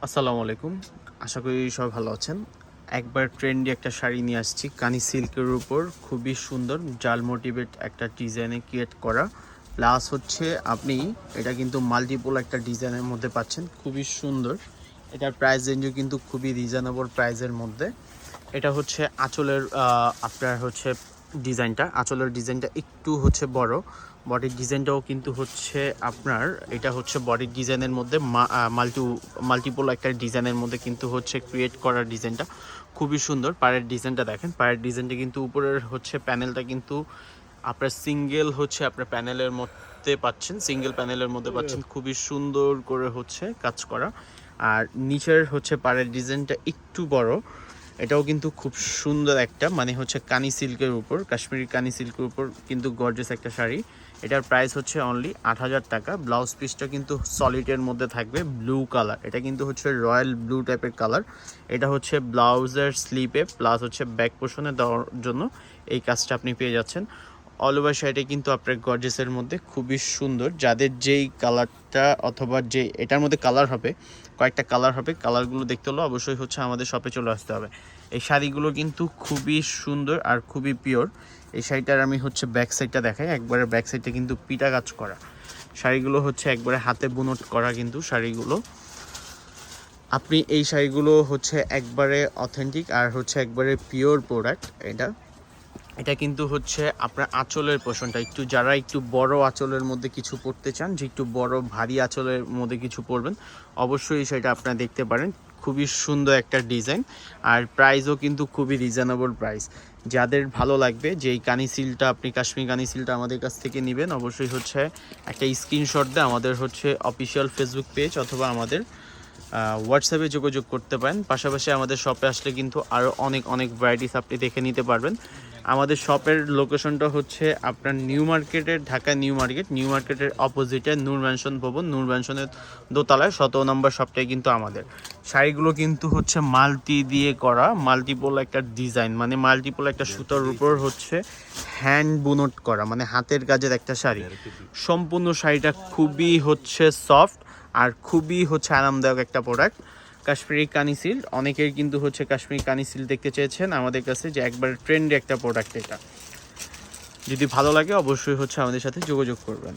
আসসালামু আলাইকুম। আশা করি সবাই ভালো আছেন। একবার ট্রেন্ডি একটা শাড়ি নিয়ে আসছি, কানি সিল্কের উপর। খুবই সুন্দর জাল মোটিভেট একটা ডিজাইনে ক্রিয়েট করা। প্লাস হচ্ছে আপনি, এটা কিন্তু মাল্টিপল একটা ডিজাইনের মধ্যে পাচ্ছেন, খুবই সুন্দর। এটার প্রাইস রেঞ্জও কিন্তু খুবই রিজনেবল প্রাইসের মধ্যে। এটা হচ্ছে আঁচলের আপনার হচ্ছে ডিজাইনটা আঁচলের ডিজাইনটা একটু হচ্ছে বড়। বডির ডিজাইনটাও কিন্তু হচ্ছে আপনার এটা হচ্ছে বডির ডিজাইনের মধ্যে মাল্টি মাল্টিপল একটা ডিজাইনের মধ্যে কিন্তু হচ্ছে ক্রিয়েট করার ডিজাইনটা খুবই সুন্দর পায়ের ডিজাইনটা দেখেন। পায়ের ডিজাইনটা কিন্তু উপরের হচ্ছে প্যানেলটা কিন্তু আপনার সিঙ্গেল হচ্ছে আপনার প্যানেলের মধ্যে পাচ্ছেন সিঙ্গেল প্যানেলের মধ্যে পাচ্ছেন। খুবই সুন্দর করে হচ্ছে কাজ করা। আর নিচের হচ্ছে পাড়ের ডিজাইনটা একটু বড়। এটাও কিন্তু খুব সুন্দর একটা মানে হচ্ছে কানি সিল্কের উপর, কাশ্মীরি কানি সিল্কের উপর কিন্তু গর্জেস একটা শাড়ি। এটার প্রাইস হচ্ছে অনলি আট হাজার টাকা। ব্লাউজ পিসটা কিন্তু সলিডের মধ্যে থাকবে ব্লু কালার এটা কিন্তু হচ্ছে রয়্যাল ব্লু টাইপের কালার এটা হচ্ছে ব্লাউজের স্লিপে প্লাস হচ্ছে ব্যাক পোষণে দেওয়ার জন্য এই কাজটা আপনি পেয়ে যাচ্ছেন। অল ওভার শাড়িটা কিন্তু আপনার গর্জেসের মধ্যে খুবই সুন্দর। যাদের যেই কালারটা অথবা যে এটার মধ্যে কালার হবে কয়েকটা কালার হবে। কালারগুলো দেখতে হলে অবশ্যই হচ্ছে আমাদের শপে চলে আসতে হবে। এই শাড়িগুলো কিন্তু খুবই সুন্দর আর খুবই পিওর এই শাড়িটার আমি হচ্ছে ব্যাক সাইডটা দেখাই। একবারে ব্যাক সাইডটা কিন্তু পিটা কাজ করা। শাড়িগুলো হচ্ছে একবারে হাতে বুনট করা কিন্তু শাড়িগুলো। আপনি এই শাড়িগুলো হচ্ছে একবারে অথেন্টিক আর হচ্ছে একবারে পিওর প্রোডাক্ট এটা। এটা কিন্তু হচ্ছে আপনার আঁচলের পোষণটা। একটু যারা একটু বড় আঁচলের মধ্যে কিছু পড়তে চান, যে একটু বড় ভারী আঁচলের মধ্যে কিছু পরবেন অবশ্যই সেটা আপনারা দেখতে পারেন। খুবই সুন্দর একটা ডিজাইন আর প্রাইসও কিন্তু খুবই রিজনেবল প্রাইস যাদের ভালো লাগবে যে এই কানি সিলটা, আপনি কাশ্মীর কানি সিলটা আমাদের কাছ থেকে নেবেন, অবশ্যই হচ্ছে একটা স্ক্রিনশট দিয়ে আমাদের হচ্ছে অফিসিয়াল ফেসবুক পেজ অথবা আমাদের হোয়াটসঅ্যাপে যোগাযোগ করতে পারেন। পাশাপাশি আমাদের শপে আসলে কিন্তু আরও অনেক অনেক ভ্যারাইটিস আপনি দেখে নিতে পারবেন। আমাদের শপের লোকেশনটা হচ্ছে আপনার নিউ মার্কেটের ঢাকা নিউ মার্কেট নিউ মার্কেটের অপোজিটে নূর ম্যানশন ভবন। নূর ম্যানশনের দোতলায় সতেরো নম্বর শপটাই কিন্তু আমাদের। শাড়িগুলো কিন্তু হচ্ছে মাল্টি দিয়ে করা মাল্টিপল একটা ডিজাইন মানে মাল্টিপল একটা সুতার উপর হচ্ছে হ্যান্ড বুনট করা মানে হাতের কাজের একটা শাড়ি। সম্পূর্ণ শাড়িটা খুবই হচ্ছে সফট আর খুবই হচ্ছে আরামদায়ক একটা প্রোডাক্ট কাশ্মীরি কানি সিল্ড অনেকের কিন্তু হচ্ছে কাশ্মীরি কানি সিল্ড দেখতে চেয়েছেন আমাদের কাছে যে একবার ট্রেন্ডে একটা প্রোডাক্ট এটা। যদি ভালো লাগে অবশ্যই হচ্ছে আমাদের সাথে যোগাযোগ করবেন।